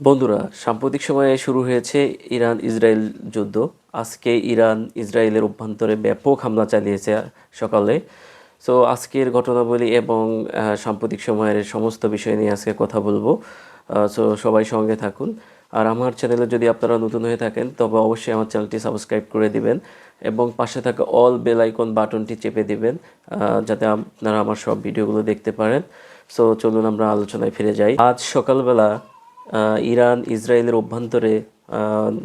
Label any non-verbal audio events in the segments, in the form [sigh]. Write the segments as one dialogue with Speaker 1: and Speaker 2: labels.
Speaker 1: বন্ধুরা, সাম্প্রতিক সময়ে শুরু হয়েছে ইরান ইসরায়েল যুদ্ধ। আজকে ইরান ইসরায়েলের অভ্যন্তরে ব্যাপক হামলা চালিয়েছে সকালে। সো আজকের ঘটনাবলী এবং সাম্প্রতিক সময়ের সমস্ত বিষয় নিয়ে আজকে কথা বলব। সো সবাই সঙ্গে থাকুন। আর আমার চ্যানেলে যদি আপনারা নতুন হয়ে থাকেন, তবে অবশ্যই আমার চ্যানেলটি সাবস্ক্রাইব করে দিবেন এবং পাশে থাকা অল বেল আইকন বাটনটি চেপে দিবেন যাতে আপনারা আমার সব ভিডিওগুলো দেখতে পারেন। সো চলুন আমরা আলোচনায় ফিরে যাই। আজ সকালবেলা ইরান, ইসরায়েলের অভ্যন্তরে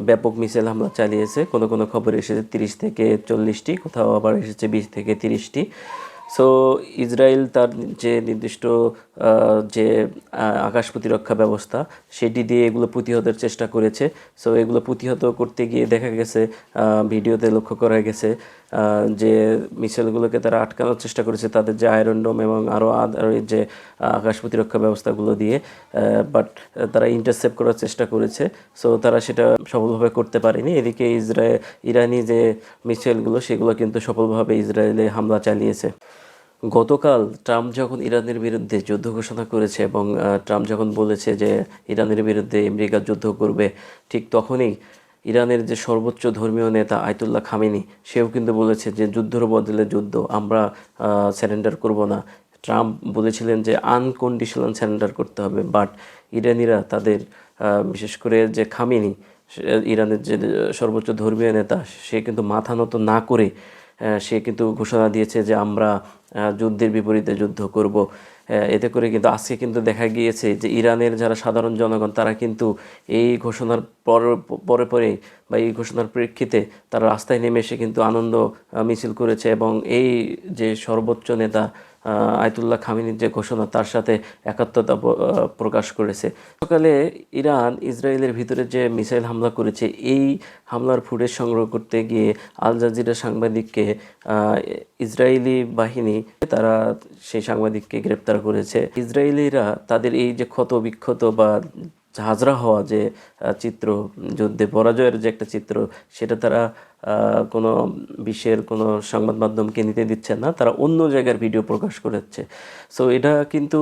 Speaker 1: ব্যাপক মিসাইল হামলা চালিয়েছে। কোনো কোনো খবর এসেছে তিরিশ থেকে চল্লিশটি, কোথাও আবার এসেছে বিশ থেকে তিরিশটি। সো ইসরায়েল তার যে নির্দিষ্ট যে আকাশ প্রতিরক্ষা ব্যবস্থা, সেটি দিয়ে এগুলো প্রতিহতের চেষ্টা করেছে। সো এগুলো প্রতিহত করতে গিয়ে দেখা গেছে ভিডিওতে লক্ষ্য করা গেছে যে মিসাইলগুলোকে তারা আটকানোর চেষ্টা করেছে, তাদের যে আয়রন ডোম এবং আরও যে আকাশ প্রতিরক্ষা ব্যবস্থাগুলো দিয়ে বাট তারা ইন্টারসেপ্ট করার চেষ্টা করেছে সো তারা সেটা সফলভাবে করতে পারেনি। এদিকে ইসরায়েল ইরানি যে মিসাইলগুলো, সেগুলো কিন্তু সফলভাবে ইসরায়েলে হামলা চালিয়েছে। গতকাল ট্রাম্প যখন ইরানের বিরুদ্ধে যুদ্ধ ঘোষণা করেছে এবং ট্রাম্প যখন বলেছে যে ইরানের বিরুদ্ধে আমেরিকা যুদ্ধ করবে, ঠিক তখনই ইরানের যে সর্বোচ্চ ধর্মীয় নেতা আয়তুল্লাহ খামেনি, সেও কিন্তু বলেছে যে যুদ্ধর বদলে যুদ্ধ আমরা স্যারেন্ডার করব না। ট্রাম্প বলেছিলেন যে আনকন্ডিশনাল স্যারেন্ডার করতে হবে বাট ইরানিরা তাদের বিশেষ করে যে খামেনি ইরানের যে সর্বোচ্চ ধর্মীয় নেতা, সে কিন্তু মাথা নত না করে সে কিন্তু ঘোষণা দিয়েছে যে আমরা যুদ্ধের বিপরীতে যুদ্ধ করব। এতে করে কিন্তু আজকে কিন্তু দেখা গিয়েছে যে ইরানের যারা সাধারণ জনগণ, তারা কিন্তু এই ঘোষণার পর পরে পরে বা এই ঘোষণার প্রেক্ষিতে তারা রাস্তায় নেমে এসে কিন্তু আনন্দ মিছিল করেছে এবং এই যে সর্বোচ্চ নেতা আয়তুল্লাহ খামিনীর যে ঘোষণা, তার সাথে একাত্মতা প্রকাশ করেছে। সকালে ইরান ইসরায়েলের ভিতরে যে মিসাইল হামলা করেছে, এই হামলার ফুটেজ সংগ্রহ করতে গিয়ে আল জাজিরা সাংবাদিককে ইসরায়েলি বাহিনী, তারা সেই সাংবাদিককে গ্রেপ্তার করেছে। ইসরায়েলিরা তাদের এই যে ক্ষত বিক্ষত বা হাজরা হওয়া যে চিত্র, যুদ্ধে পরাজয়ের যে একটা চিত্র, সেটা তারা কোনো বিশ্বের কোনো সংবাদ মাধ্যমকে নিতে দিচ্ছে না, তারা অন্য জায়গার ভিডিও প্রকাশ করেছে। সো এটা কিন্তু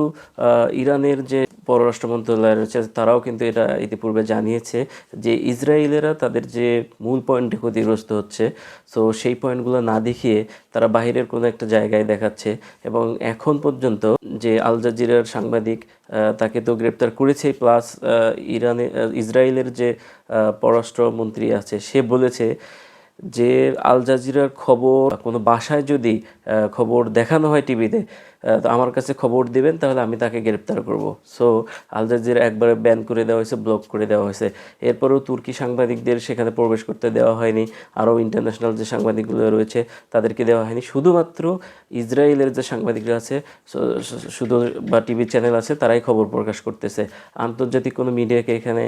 Speaker 1: ইরানের যে পররাষ্ট্র মন্ত্রণালয় রয়েছে, তারাও কিন্তু এটা ইতিপূর্বে জানিয়েছে যে ইসরায়েলেরা তাদের যে মূল পয়েন্টে ক্ষতিগ্রস্ত হচ্ছে সো সেই পয়েন্টগুলো না দেখিয়ে তারা বাহিরের কোনো একটা জায়গায় দেখাচ্ছে এবং এখন পর্যন্ত যে আল জাজিরার সাংবাদিক তাকে তো গ্রেপ্তার করেছেই প্লাস ইরানে ইসরায়েলের যে পররাষ্ট্রমন্ত্রী আছে, সে বলেছে যে আল জাজিরার খবর কোনো বাসায় যদি খবর দেখানো হয় টিভিতে আমার কাছে খবর দিবেন, তাহলে আমি তাকে গ্রেপ্তার করব। সো আল জাজিরা একবারে ব্যান করে দেওয়া হয়েছে ব্লক করে দেওয়া হয়েছে। এরপরেও তুর্কি সাংবাদিকদের সেখানে প্রবেশ করতে দেওয়া হয়নি। আরও ইন্টারন্যাশনাল যে সাংবাদিকগুলো রয়েছে, তাদেরকে দেওয়া হয়নি। শুধুমাত্র ইসরায়েলের যে সাংবাদিকরা আছে শুধু বা টিভি চ্যানেল আছে, তারাই খবর প্রকাশ করতেছে। আন্তর্জাতিক কোনো মিডিয়াকে এখানে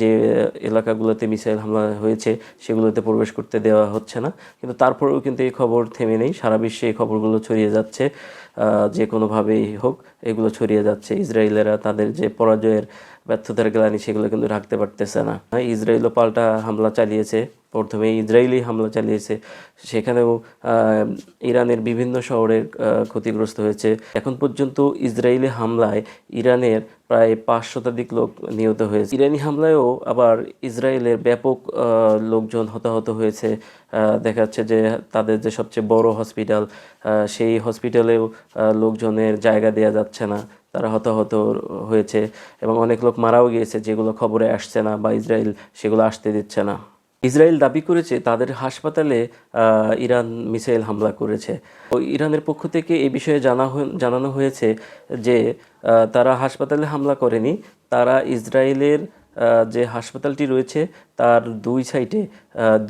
Speaker 1: যে এলাকাগুলোতে মিসাইল হামলা হয়েছে, সেগুলোতে প্রবেশ করতে দেওয়া হচ্ছে না। কিন্তু তারপরেও কিন্তু এই খবর থেমে নেই। সারা বিশ্বে এই খবরগুলো ছড়িয়ে যাচ্ছে। যে কোনোভাবেই হোক, এগুলো ছড়িয়ে যাচ্ছে। ইসরায়েলেরা তাদের যে পরাজয়ের ব্যর্থতার গ্লানি, সেগুলো কিন্তু রাখতে পারতেছে না। ইসরায়েলও পাল্টা হামলা চালিয়েছে। প্রথমে ইসরায়েলি হামলা চালিয়েছে, সেখানেও ইরানের বিভিন্ন শহরের ক্ষতিগ্রস্ত হয়েছে। এখন পর্যন্ত ইসরায়েলি হামলায় ইরানের প্রায় পাঁচ শতাধিক লোক নিহত হয়েছে। ইরানি হামলায়ও আবার ইসরায়েলের ব্যাপক লোকজন হতাহত হয়েছে। দেখা যাচ্ছে যে তাদের যে সবচেয়ে বড় হসপিটাল সেই হসপিটালেও লোকজনের জায়গা দেওয়া যাচ্ছে না। তারা হতাহত হয়েছে এবং অনেক লোক মারাও গিয়েছে, যেগুলো খবরে আসছে না বা ইসরায়েল সেগুলো আসতে দিচ্ছে না। ইসরায়েল দাবি করেছে তাদের হাসপাতালে ইরান মিসাইল হামলা করেছে। ইরানের পক্ষ থেকে এই বিষয়ে জানা জানানো হয়েছে যে তারা হাসপাতালে হামলা করেনি। তারা ইসরায়েলের যে হাসপাতালটি রয়েছে, তার দুই সাইডে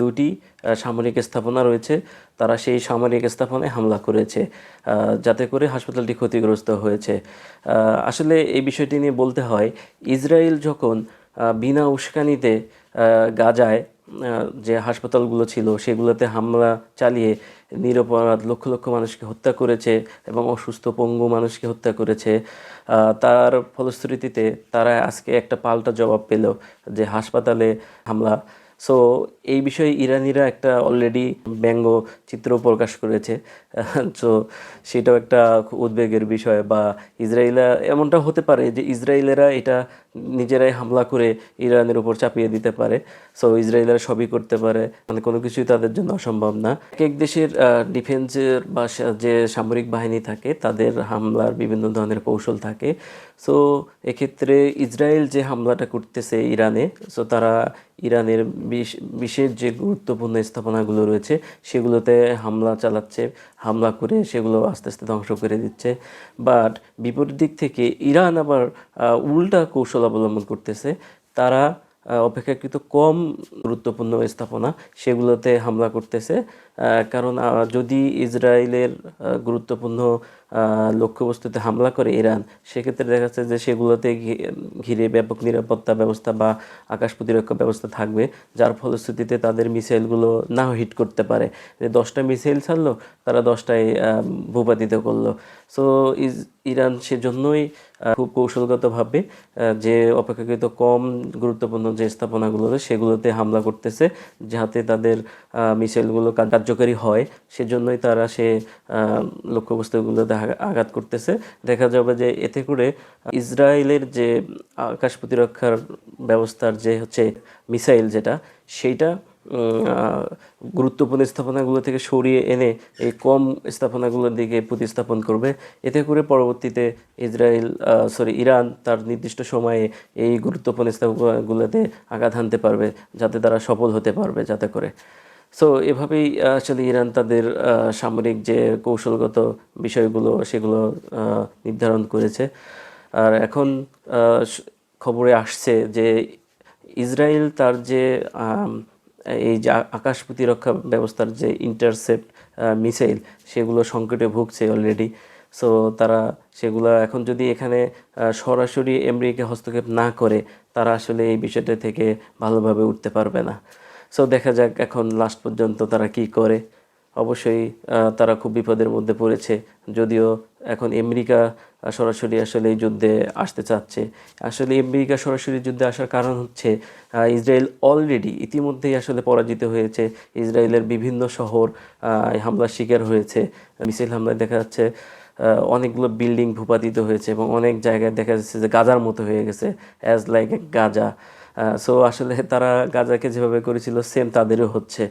Speaker 1: দুটি সামরিক স্থাপনা রয়েছে। তারা সেই সামরিক স্থাপনায় হামলা করেছে যাতে করে হাসপাতালটি ক্ষতিগ্রস্ত হয়েছে। আসলে এই বিষয়টি নিয়ে বলতে হয়, ইসরায়েল যখন বিনা উস্কানিতে গাজায় যে হাসপাতালগুলো ছিল, সেগুলোতে হামলা চালিয়ে নিরপরাধ লক্ষ লক্ষ মানুষকে হত্যা করেছে এবং অসুস্থ পঙ্গু মানুষকে হত্যা করেছে। তার ফলশ্রুতিতে তারা আজকে একটা পাল্টা জবাব পেল যে হাসপাতালে হামলা। সো এই বিষয়ে ইরানিরা একটা অলরেডি ব্যঙ্গ চিত্র প্রকাশ করেছে। [laughs] তো সেটাও একটা উদ্বেগের বিষয় বা ইসরায়েলা এমনটা হতে পারে যে ইসরায়েলেরা এটা নিজেরাই হামলা করে ইরানের উপর চাপিয়ে দিতে পারে। সো ইসরায়েলরা সবই করতে পারে। মানে কোনো কিছুই তাদের জন্য অসম্ভব না। এক দেশের ডিফেন্সের বা যে সামরিক বাহিনী থাকে, তাদের হামলার বিভিন্ন ধরনের কৌশল থাকে। সো এক্ষেত্রে ইসরায়েল যে হামলাটা করতেছে ইরানে সো তারা ইরানের বিশ- বিশেষ যে গুরুত্বপূর্ণ স্থাপনাগুলো রয়েছে, সেগুলোতে হামলা চালাচ্ছে। হামলা করে সেগুলো আস্তে আস্তে ধ্বংস করে দিচ্ছে। বাট বিপরীত দিক থেকে ইরান আবার উল্টা কৌশল অবলম্বন করতেছে। তারা অপেক্ষাকৃত কম গুরুত্বপূর্ণ স্থাপনা সেগুলোতে হামলা করতেছে। কারণ যদি ইসরায়েলের গুরুত্বপূর্ণ লক্ষ্যবস্তুতে হামলা করে ইরান, সেক্ষেত্রে দেখা যাচ্ছে যে সেগুলোতে ঘিরে ব্যাপক নিরাপত্তা ব্যবস্থা বা আকাশ প্রতিরক্ষা ব্যবস্থা থাকবে, যার ফলশ্রুতিতে তাদের মিসাইলগুলো না হিট করতে পারে। যে দশটা মিসাইল ছাড়লো, তারা দশটায় ভূপাতিত করল। সো ইরান সেজন্যই খুব কৌশলগতভাবে যে অপেক্ষাকৃত কম গুরুত্বপূর্ণ যে স্থাপনাগুলো সেগুলোতে হামলা করতেছে, যাতে তাদের মিসাইলগুলো কার- কার্যকরী হয়, সেজন্যই তারা সে লক্ষ্যবস্তুগুলোতে আঘাত করতেছে। দেখা যাবে যে এতে করে ইসরায়েলের যে আকাশ প্রতিরক্ষার ব্যবস্থার যে হচ্ছে মিসাইল যেটা, সেইটা গুরুত্বপূর্ণ স্থাপনাগুলো থেকে সরিয়ে এনে এই কম স্থাপনাগুলোর দিকে প্রতিস্থাপন করবে। এতে করে পরবর্তীতে ইসরায়েল সরি ইরান তার নির্দিষ্ট সময়ে এই গুরুত্বপূর্ণ স্থাপনাগুলোতে আঘাত হানতে পারবে, যাতে তারা সফল হতে পারবে, যাতে করে। সো এভাবেই আসলে ইরান তাদের সামরিক যে কৌশলগত বিষয়গুলো, সেগুলো নির্ধারণ করেছে। আর এখন খবরে আসছে যে ইসরায়েল তার যে এই যে আকাশ প্রতিরক্ষা ব্যবস্থার যে ইন্টারসেপ্ট মিসাইল, সেগুলো সংকটে ভুগছে অলরেডি সো তারা সেগুলো এখন যদি এখানে সরাসরি আমেরিকা হস্তক্ষেপ না করে, তারা আসলে এই বিষয়টা থেকে ভালোভাবে উঠতে পারবে না। সো দেখা যাক এখন লাস্ট পর্যন্ত তারা কি করে। অবশ্যই তারা খুব বিপদের মধ্যে পড়েছে। যদিও এখন আমেরিকা সরাসরি আসলে এই যুদ্ধে আসতে চাচ্ছে। আসলে আমেরিকা সরাসরি যুদ্ধে আসার কারণ হচ্ছে ইসরায়েল অলরেডি ইতিমধ্যেই আসলে পরাজিত হয়েছে। ইসরায়েলের বিভিন্ন শহর হামলার শিকার হয়েছে। মিসাইল হামলায় দেখা যাচ্ছে অনেকগুলো বিল্ডিং ভূপাতিত হয়েছে এবং অনেক জায়গায় দেখা যাচ্ছে যে গাজার মতো হয়ে গেছে। As like a Gaza so আসলে তারা গাজাকে যেভাবে করেছিল সেম তাদেরও হচ্ছে।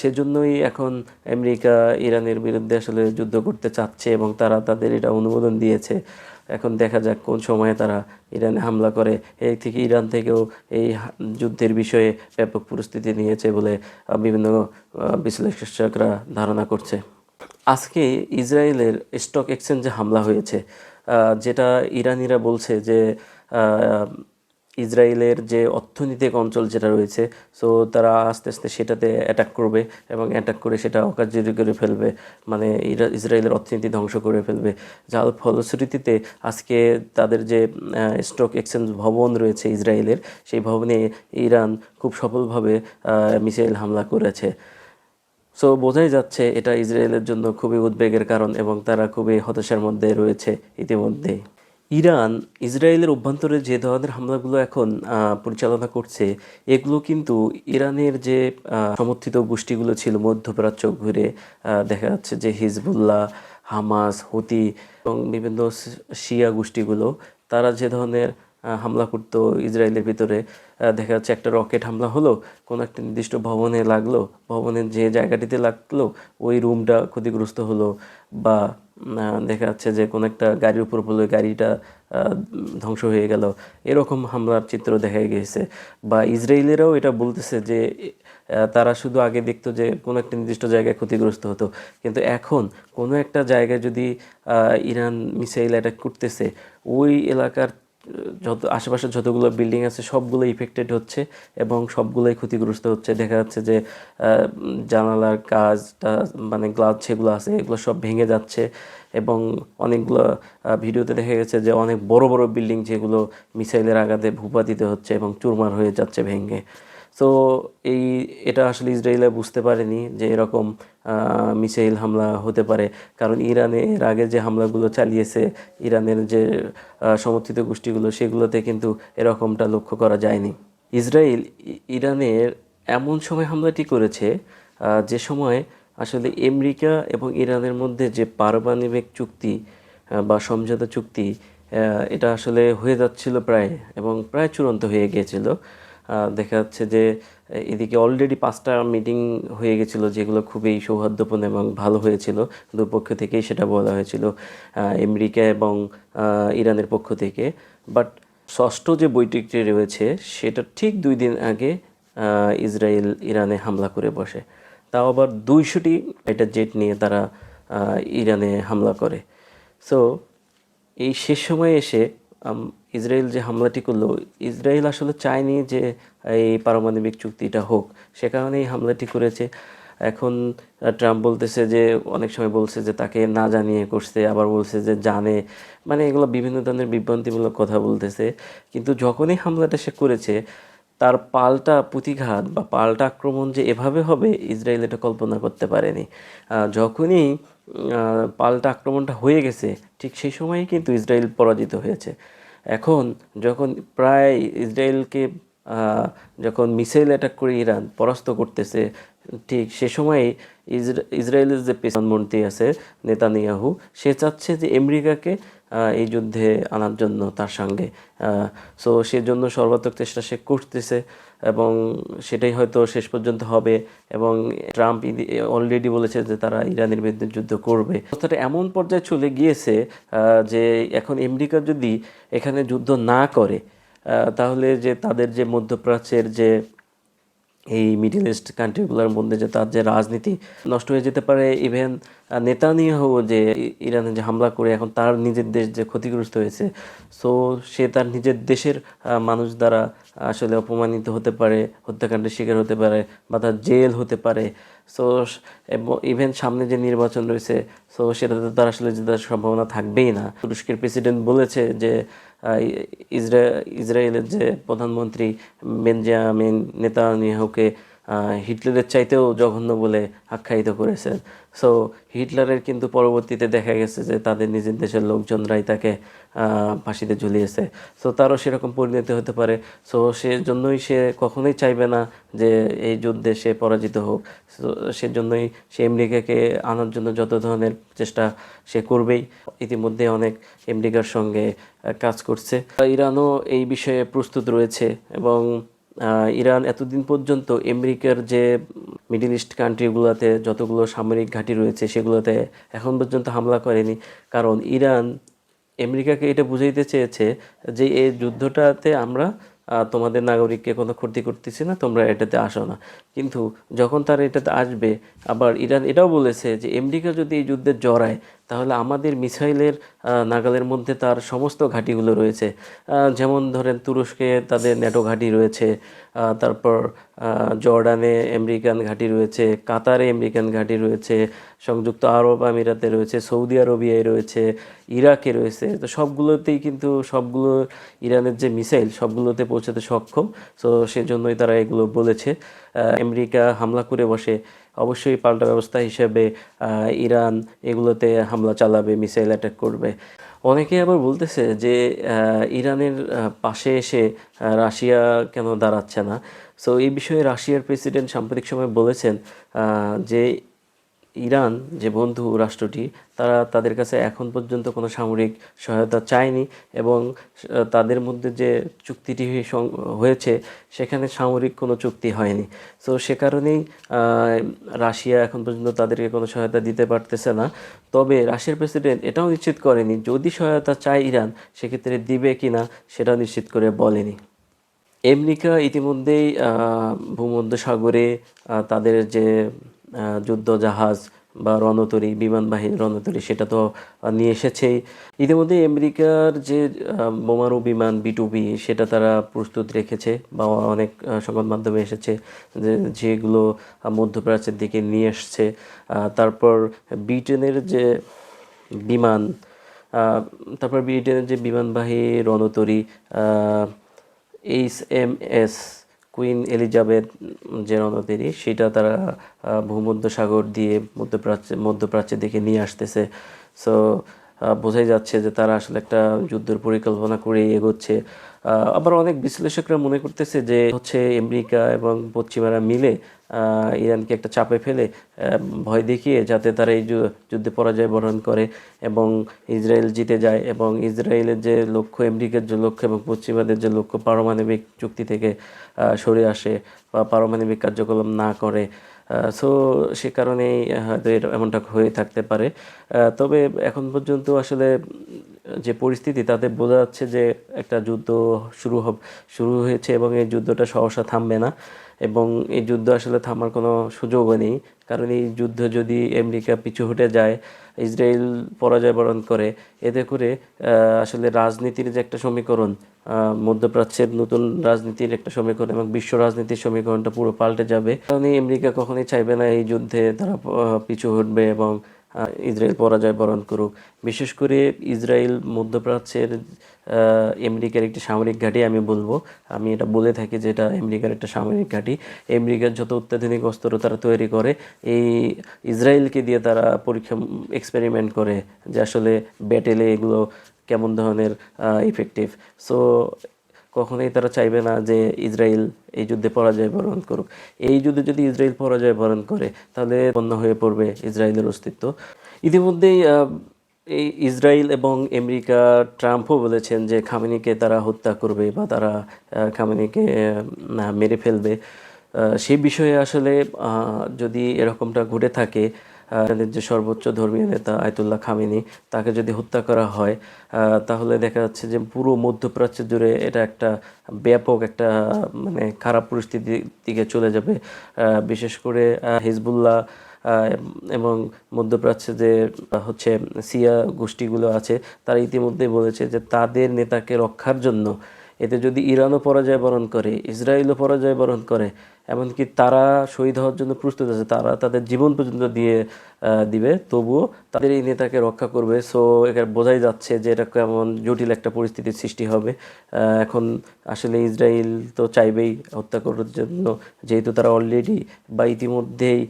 Speaker 1: সেজন্যই এখন আমেরিকা, ইরানের বিরুদ্ধে আসলে যুদ্ধ করতে চাচ্ছে এবং তারা তাদের এটা অনুমোদন দিয়েছে। এখন দেখা যাক কোন সময়ে তারা ইরানে হামলা করে। এই থেকে ইরান থেকেও এই যুদ্ধের বিষয়ে ব্যাপক পরিস্থিতি নিয়েছে বলে বিভিন্ন বিশ্লেষকরা ধারণা করছে। আজকে ইসরায়েলের স্টক এক্সচেঞ্জে হামলা হয়েছে। যেটা ইরানিরা বলছে যে ইসরায়েলের যে অর্থনৈতিক অঞ্চল যেটা রয়েছে সো তারা আস্তে আস্তে সেটাতে অ্যাটাক করবে এবং অ্যাটাক করে সেটা অকার্যকরী করে ফেলবে মানে ইসরায়েলের অর্থনীতি ধ্বংস করে ফেলবে। যার ফলশ্রুতিতে আজকে তাদের যে স্টক এক্সচেঞ্জ ভবন রয়েছে ইসরায়েলের, সেই ভবনে ইরান খুব সফলভাবে মিসাইল হামলা করেছে। সো বোঝাই যাচ্ছে এটা ইসরায়েলের জন্য খুবই উদ্বেগের কারণ এবং তারা খুবই হতাশার মধ্যে রয়েছে ইতিমধ্যে ইরান, ইসরায়েলের অভ্যন্তরে যে ধরনের হামলাগুলো এখন পরিচালনা করছে, এগুলো কিন্তু ইরানের যে সমর্থিত গোষ্ঠীগুলো ছিল মধ্যপ্রাচ্য ঘুরে দেখা যাচ্ছে যে হিজবুল্লাহ, হামাস, হতি এবং বিভিন্ন শিয়া গোষ্ঠীগুলো, তারা যে ধরনের হামলা করতো ইসরায়েলের ভিতরে দেখা যাচ্ছে একটা রকেট হামলা হলো, কোনো একটা নির্দিষ্ট ভবনে লাগল, ভবনের যে জায়গাটিতে লাগল, ওই রুমটা ক্ষতিগ্রস্ত হলো বা দেখা যাচ্ছে যে কোনো একটা গাড়ির উপর পড়লে গাড়িটা ধ্বংস হয়ে গেল। এরকম হামলার চিত্র দেখা গিয়েছে বা ইসরায়েলেরাও এটা বলতেছে যে তারা শুধু আগে দেখতো যে কোনো একটা নির্দিষ্ট জায়গায় ক্ষতিগ্রস্ত হতো। কিন্তু এখন কোনো একটা জায়গায় যদি ইরান মিসাইল অ্যাটাক করতেছে, ওই এলাকার যত আশেপাশে যতগুলো বিল্ডিং আছে, সবগুলো ইফেক্টেড হচ্ছে এবং সবগুলোই ক্ষতিগ্রস্ত হচ্ছে। দেখা যাচ্ছে যে জানালার কাজটা মানে গ্লাস যেগুলো আছে, এগুলো সব ভেঙে যাচ্ছে এবং অনেকগুলো ভিডিওতে দেখা গেছে যে অনেক বড় বড় বিল্ডিং যেগুলো মিসাইলের আঘাতে ভূপাতিত হচ্ছে এবং চুরমার হয়ে যাচ্ছে ভেঙে। সো এই, এটা আসলে ইসরায়েলে বুঝতে পারেনি যে এরকম মিসাইল হামলা হতে পারে। কারণ ইরানে এর আগে যে হামলাগুলো চালিয়েছে, ইরানের যে সমর্থিত গোষ্ঠীগুলো, সেগুলোতে কিন্তু এরকমটা লক্ষ্য করা যায়নি। ইসরায়েল ইরানের এমন সময় হামলাটি করেছে যে সময় আসলে আমেরিকা এবং ইরানের মধ্যে যে পারমাণবিক চুক্তি বা সমঝোতা চুক্তি এটা আসলে হয়ে যাচ্ছিল প্রায়, এবং প্রায় চূড়ান্ত হয়ে গিয়েছিল। দেখা যাচ্ছে যে, এদিকে অলরেডি পাঁচটা মিটিং হয়ে গেছিল যেগুলো খুবই সৌহার্দ্যপূর্ণ এবং ভালো হয়েছিল। দুপক্ষ থেকেই সেটা বলা হয়েছিল আমেরিকা এবং ইরানের পক্ষ থেকে। বাট ষষ্ঠ যে বৈঠকটি রয়েছে, সেটা ঠিক দুই দিন আগে ইসরায়েল ইরানে হামলা করে বসে। তাও আবার দুইশোটি এটা জেট নিয়ে তারা ইরানে হামলা করে। সো এই শেষ সময়ে এসে ইসরায়েল যে হামলাটি করল, ইসরায়েল আসলে চায়নি যে এই পারমাণবিক চুক্তিটা হোক। সে কারণে এই হামলাটি করেছে। এখন ট্রাম্প বলতেছে যে, অনেক সময় বলছে যে তাকে না জানিয়ে করছে, আবার বলছে যে জানে। মানে এগুলো বিভিন্ন ধরনের বিভ্রান্তিমূলক কথা বলতেছে। কিন্তু যখনই হামলাটা সে করেছে, তার পাল্টা প্রতিঘাত বা পাল্টা আক্রমণ যে এভাবে হবে, ইসরায়েল এটা কল্পনা করতে পারেনি। যখনই পাল্টা আক্রমণটা হয়ে গেছে, ঠিক সেই সময়ই কিন্তু ইসরায়েল পরাজিত হয়েছে। এখন যখন প্রায় ইসরায়েলকে যখন মিসাইল অ্যাটাক করে ইরান পরাস্ত করতেছে, ঠিক সে সময় ইসরায়েলের যে প্রধানমন্ত্রী আছে, নেতানিয়াহু, সে চাচ্ছে যে আমেরিকাকে এই যুদ্ধে আনার জন্য তার সঙ্গে। সো সেজন্য সর্বাত্মক চেষ্টা সে করতেছে। এবং সেটাই হয়তো শেষ পর্যন্ত হবে এবং ট্রাম্প অলরেডি বলেছে যে তারা ইরানের বিরুদ্ধে যুদ্ধ করবে। অর্থাৎ এমন পর্যায়ে চলে গিয়েছে যে এখন আমেরিকা যদি এখানে যুদ্ধ না করে তাহলে যে তাদের যে মধ্যপ্রাচ্যের যে এই মিডিল ইস্ট কান্ট্রিগুলোর মধ্যে যে তার যে রাজনীতি নষ্ট হয়ে যেতে পারে ইভেন নেতা নেতানিয়াহু যে ইরানে যে হামলা করে এখন তার নিজের দেশ যে ক্ষতিগ্রস্ত হয়েছে সো সে তার নিজের দেশের মানুষ দ্বারা আসলে অপমানিত হতে পারে, হত্যাকাণ্ডের শিকার হতে পারে বা তার জেল হতে পারে। সো ইভেন সামনে যে নির্বাচন রয়েছে সো সেটাতে তার আসলে জেতার সম্ভাবনা থাকবেই না। তুরস্কের প্রেসিডেন্ট বলেছে যে ইসরায়েলের যে প্রধানমন্ত্রী বেঞ্জামিন নেতানিয়াহুকে হিটলারের চাইতেও জঘন্য বলে আখ্যায়িত করেছেন। সো হিটলারের কিন্তু পরবর্তীতে দেখা গেছে যে তাদের নিজের দেশের লোকজনরাই তাকে ফাঁসিতে ঝুলিয়েছে। সো তারও সেরকম পরিণতি হতে পারে। সো সেজন্যই সে কখনোই চাইবে না যে এই যুদ্ধে সে পরাজিত হোক। সেজন্যই সে আমেরিকাকে আনার জন্য যত ধরনের চেষ্টা সে করবেই। ইতিমধ্যে অনেক আমেরিকার সঙ্গে কাজ করছে। ইরানও এই বিষয়ে প্রস্তুত রয়েছে এবং ইরান এতদিন পর্যন্ত আমেরিকার যে মিডল ইস্ট কান্ট্রিগুলোতে যতগুলো সামরিক ঘাঁটি রয়েছে সেগুলোতে এখন পর্যন্ত হামলা করেনি। কারণ ইরান আমেরিকাকে এটা বুঝাইতে চেয়েছে যে এই যুদ্ধটাতে আমরা তোমাদের নাগরিককে কোনো ক্ষতি করতেছি না, তোমরা এটাতে আসো না। কিন্তু যখন তারা এটাতে আসবে, আবার ইরান এটাও বলেছে যে আমেরিকা যদি এই যুদ্ধে জড়ায় তাহলে আমাদের মিসাইলের নাগালের মধ্যে তার সমস্ত ঘাঁটিগুলো রয়েছে। যেমন ধরেন তুরস্কে তাদের ন্যাটো ঘাঁটি রয়েছে তারপর জর্ডানে আমেরিকান ঘাঁটি রয়েছে, কাতারে আমেরিকান ঘাঁটি রয়েছে, সংযুক্ত আরব আমিরাতে রয়েছে, সৌদি আরবিয়ায় রয়েছে, ইরাকে রয়েছে। তো সবগুলোতেই কিন্তু সবগুলো ইরানের যে মিসাইল, সবগুলোতে পৌঁছাতে সক্ষম। সো সেজন্যই তারা এগুলো বলেছে। আমেরিকা হামলা করে বসে। অবশ্যই পাল্টা ব্যবস্থা হিসেবে ইরান এগুলোতে হামলা চালাবে, মিসাইল অ্যাটাক করবে। অনেকে আবার বলতেছে যে ইরানের পাশে এসে রাশিয়া কেন দাঁড়াচ্ছে না? সো এই বিষয়ে রাশিয়ার প্রেসিডেন্ট সাম্প্রতিক সময় বলেছেন যে ইরান যে বন্ধু রাষ্ট্রটি, তারা তাদের কাছে এখন পর্যন্ত কোনো সামরিক সহায়তা চায়নি এবং তাদের মধ্যে যে চুক্তিটি হয়েছে, সেখানে সামরিক কোনো চুক্তি হয়নি। সো সে কারণেই রাশিয়া এখন পর্যন্ত তাদেরকে কোনো সহায়তা দিতে পারতেছে না। তবে রাশিয়ার প্রেসিডেন্ট এটাও নিশ্চিত করেনি, যদি সহায়তা চায় ইরান, সেক্ষেত্রে দিবে কিনা সেটাও নিশ্চিত করে বলেনি। আমেরিকা ইতিমধ্যেই ভূমধ্যসাগরে তাদের যে যুদ্ধ, জাহাজ বা রণতরী বিমানবাহী রণতরী সেটা তো নিয়ে এসেছেই। ইতিমধ্যে আমেরিকার যে বোমারু বিমান বিটুবি সেটা তারা প্রস্তুত রেখেছে বা অনেক সংবাদ মাধ্যমে এসেছে যে, যেগুলো মধ্যপ্রাচ্যের দিকে নিয়ে এসছে। তারপর ব্রিটেনের যে বিমান তারপর ব্রিটেনের যে বিমানবাহী রণতরী H M S queen Elizabeth যে নদী সেটা তারা ভূমধ্যসাগর দিয়ে মধ্যপ্রাচ্য মধ্যপ্রাচ্যের দিকে নিয়ে আসতেছে। সো বোঝাই যাচ্ছে যে তারা আসলে একটা যুদ্ধের পরিকল্পনা করে এগোচ্ছে। আবার অনেক বিশ্লেষকরা মনে করতেছে যে হচ্ছে আমেরিকা এবং পশ্চিমারা মিলে ইরানকে একটা চাপে ফেলে ভয় দেখিয়ে যাতে তারা এই যুদ্ধে পরাজয় বরণ করে এবং ইসরায়েল জিতে যায় এবং ইসরায়েলের যে লক্ষ্য, আমেরিকার যে লক্ষ্য এবং পশ্চিমাদের যে লক্ষ্য পারমাণবিক চুক্তি থেকে সরে আসে বা পারমাণবিক কার্যকলাপ না করে। সো সে কারণেই হয়তো এমনটা হয়ে থাকতে পারে। তবে এখন পর্যন্ত আসলে যে পরিস্থিতি, তাতে বোঝা যাচ্ছে যে একটা যুদ্ধ শুরু হবে, শুরু হয়েছে এবং এই যুদ্ধটা সহসা থামবে না। এবং এই যুদ্ধ আসলে থামার কোনো সুযোগও নেই। কারণ এই যুদ্ধ যদি আমেরিকা পিছু হটে যায়, ইসরায়েল পরাজয় বরণ করে, এতে করে আসলে রাজনীতির যে একটা সমীকরণ মধ্যপ্রাচ্যের নতুন রাজনীতির একটা সমীকরণ এবং বিশ্ব রাজনীতির সমীকরণটা পুরো পাল্টে যাবে। কারণ আমেরিকা কখনোই চাইবে না এই যুদ্ধে তারা পিছু হটবে এবং ইসরায়েল পরাজয় বরণ করুক। বিশেষ করে ইসরায়েল মধ্যপ্রাচ্যের আমেরিকার একটি সামরিক ঘাঁটি, আমি বলব, আমি এটা বলে থাকি যে এটা আমেরিকার একটা সামরিক ঘাঁটি। আমেরিকার যত অত্যাধুনিক অস্ত্র তারা তৈরি করে, এই ইসরায়েলকে দিয়ে তারা পরীক্ষা এক্সপেরিমেন্ট করে যে আসলে ব্যাটেলে এগুলো কেমন ধরনের ইফেক্টিভ সো কখনোই তারা চাইবে না যে ইসরায়েল এই যুদ্ধে পরাজয় বরণ করুক। এই যুদ্ধে যদি ইসরায়েল পরাজয় বরণ করে, তাহলে বন্ধ হয়ে পড়বে ইসরায়েলের অস্তিত্ব। ইতিমধ্যেই এই ইসরায়েল এবং আমেরিকা, ট্রাম্পও বলেছেন যে খামেনিকে তারা হত্যা করবে বা তারা খামেনিকে মেরে ফেলবে। সেই বিষয়ে আসলে যদি এরকমটা ঘটে থাকে তাদের যে সর্বোচ্চ ধর্মীয় নেতা আয়তুল্লাহ খামেনি, তাকে যদি হত্যা করা হয় তাহলে দেখা যাচ্ছে যে পুরো মধ্যপ্রাচ্য জুড়ে এটা একটা ব্যাপক একটা মানে খারাপ পরিস্থিতির দিকে চলে যাবে। বিশেষ করে হিজবুল্লাহ এবং মধ্যপ্রাচ্যে যে হচ্ছে সিয়া গোষ্ঠীগুলো আছে, তারা ইতিমধ্যে বলেছে যে তাদের নেতাকে রক্ষার জন্য এতে যদি ইরানও পরাজয় বরণ করে, ইসরায়েলও পরাজয় বরণ করে এমনকি তারা শহীদ হওয়ার জন্য প্রস্তুত আছে তারা তাদের জীবন পর্যন্ত দিয়ে দিবে। তবুও তাদের এই নেতাকে রক্ষা করবে। সো এখানে বোঝাই যাচ্ছে যে এটা কেমন জটিল একটা পরিস্থিতির সৃষ্টি হবে। এখন আসলে ইসরায়েল তো চাইবেই হত্যা করার জন্য। যেহেতু তারা অলরেডি বা ইতিমধ্যেই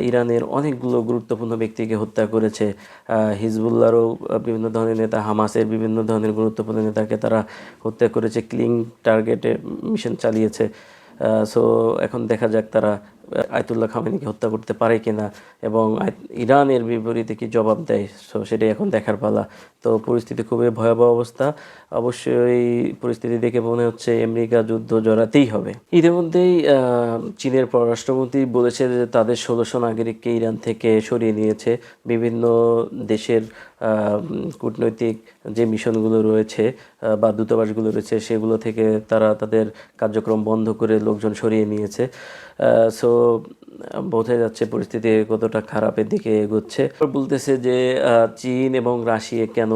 Speaker 1: ইরানের অনেকগুলো গুরুত্বপূর্ণ ব্যক্তিকে হত্যা করেছে। আহ, হিজবুল্লাহরও বিভিন্ন ধরনের নেতা হামাসের বিভিন্ন ধরনের গুরুত্বপূর্ণ নেতাকে তারা হত্যা করেছে। ক্লিং টার্গেটে মিশন চালিয়েছে। সো এখন দেখা যাক তারা আয়তুল্লাহ খামেনিকে হত্যা করতে পারে কিনা এবং ইরানের বিপরীতে কি জবাব দেয়? সো, সেটাই এখন দেখার পালা। তো পরিস্থিতি খুবই ভয়াবহ অবস্থা। অবশ্যই পরিস্থিতি দেখে মনে হচ্ছে আমেরিকা যুদ্ধ জড়াতেই হবে। ইতিমধ্যেই চীনের পররাষ্ট্রমন্ত্রী বলেছে যে তাদের ষোলোশো নাগরিককে ইরান থেকে সরিয়ে নিয়েছে। বিভিন্ন দেশের কূটনৈতিক যে মিশনগুলো রয়েছে বা দূতাবাসগুলো রয়েছে, সেগুলো থেকে তারা তাদের কার্যক্রম বন্ধ করে লোকজন সরিয়ে নিয়েছে। সো বোঝা যাচ্ছে পরিস্থিতি কতটা খারাপের দিকে এগোচ্ছে। বলতেছে যে চীন এবং রাশিয়া কেন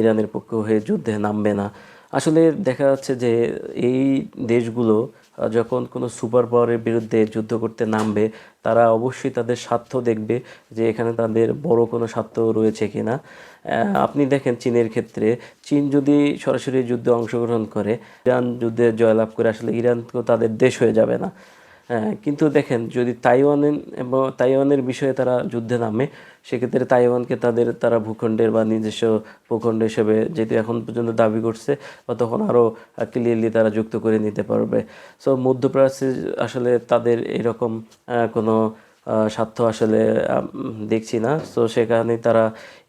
Speaker 1: ইরানের পক্ষ হয়ে যুদ্ধে নামবে না। আসলে দেখা যাচ্ছে যে এই দেশগুলো যখন কোনো সুপার পাওয়ারের বিরুদ্ধে যুদ্ধ করতে নামবে তারা অবশ্যই তাদের স্বার্থ দেখবে যে এখানে তাদের বড় কোনো স্বার্থ রয়েছে কিনা। আহ, আপনি দেখেন চীনের ক্ষেত্রে চীন যদি সরাসরি যুদ্ধে অংশগ্রহণ করে ইরান যুদ্ধে জয়লাভ করে আসলে ইরান তো তাদের দেশ হয়ে যাবে না। কিন্তু দেখেন, যদি তাইওয়ানের এবং তাইওয়ানের বিষয়ে তারা যুদ্ধে নামে, সেক্ষেত্রে তাইওয়ানকে তাদের তারা ভূখণ্ডের বা নিজস্ব ভূখণ্ড হিসেবে যেহেতু এখন পর্যন্ত দাবি করছে, বা তখন আরও ক্লিয়ারলি তারা যুক্ত করে নিতে পারবে। সো মধ্যপ্রাচ্যে আসলে তাদের এরকম কোনো স্বার্থ আসলে দেখছি না। তো সেখানে তারা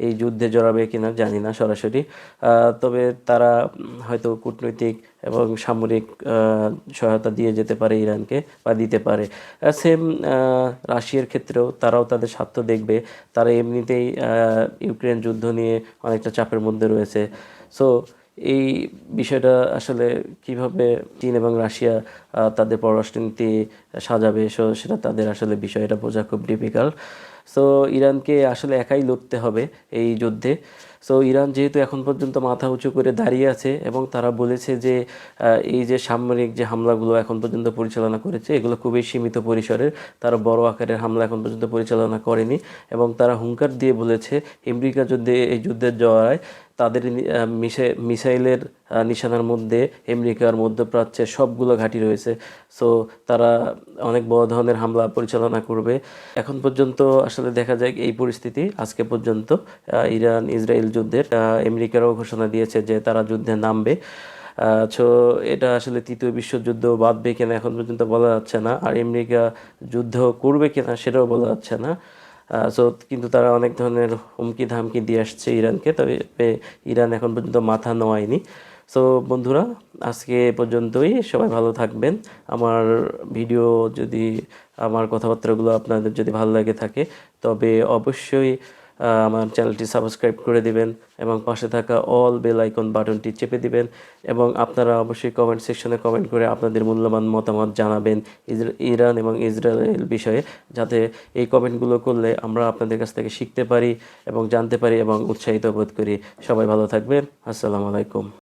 Speaker 1: এই যুদ্ধে জড়াবে কিনা জানি না সরাসরি। তবে তারা হয়তো কূটনৈতিক এবং সামরিক সহায়তা দিয়ে যেতে পারে ইরানকে বা দিতে পারে। সেম রাশিয়ার ক্ষেত্রেও তারাও তাদের স্বার্থ দেখবে। তারা এমনিতেই ইউক্রেন যুদ্ধ নিয়ে অনেকটা চাপের মধ্যে রয়েছে। সো এই বিষয়টা আসলে কীভাবে চীন এবং রাশিয়া তাদের পররাষ্ট্রনীতি সাজাবে সেটা তাদের আসলে বিষয়টা বোঝা খুব ডিফিকাল্ট সো ইরানকে আসলে একাই লড়তে হবে এই যুদ্ধে। সো ইরান যেহেতু এখন পর্যন্ত মাথা উঁচু করে দাঁড়িয়ে আছে এবং তারা বলেছে যে এই যে সামরিক যে হামলাগুলো এখন পর্যন্ত পরিচালনা করেছে, এগুলো খুবই সীমিত পরিসরের। তারা বড় আকারের হামলা এখন পর্যন্ত পরিচালনা করেনি এবং তারা হুঙ্কার দিয়ে বলেছে, আমেরিকা যদি এই যুদ্ধের জড়ায় তাদের মিসাইলের নিশানার মধ্যে, আমেরিকার মধ্যপ্রাচ্যের সবগুলো ঘাঁটি রয়েছে। সো তারা অনেক বড় ধরনের হামলা পরিচালনা করবে। এখন পর্যন্ত আসলে দেখা যায় এই পরিস্থিতি। আজকে পর্যন্ত ইরান, ইসরায়েল যুদ্ধের আমেরিকারও ঘোষণা দিয়েছে যে তারা যুদ্ধে নামবে। সো এটা আসলে তৃতীয় বিশ্বযুদ্ধ বাঁধবে কিনা এখন পর্যন্ত বলা যাচ্ছে না। আর আমেরিকা যুদ্ধ করবে কিনা সেটাও বলা যাচ্ছে না। সো কিন্তু তারা অনেক ধরনের হুমকি ধামকি দিয়ে আসছে ইরানকে, তবে ইরান এখন পর্যন্ত মাথা নোয়ায়নি। সো বন্ধুরা, আজকে পর্যন্তই। সবাই ভালো থাকবেন। আমার ভিডিও যদি, আমার কথাবার্তাগুলো আপনাদের যদি ভালো লাগে থাকে, তবে অবশ্যই আমার চ্যানেলটি সাবস্ক্রাইব করে দিবেন এবং পাশে থাকা অল বেল আইকন বাটনটি চেপে দিবেন এবং আপনারা অবশ্যই কমেন্ট সেকশনে কমেন্ট করে আপনাদের মূল্যবান মতামত জানাবেন ইরান এবং ইসরায়েল বিষয়ে, যাতে এই কমেন্টগুলো করলে আমরা আপনাদের কাছ থেকে শিখতে পারি এবং জানতে পারি এবং উৎসাহিত বোধ করি। সবাই ভালো থাকবেন। আসসালামু আলাইকুম।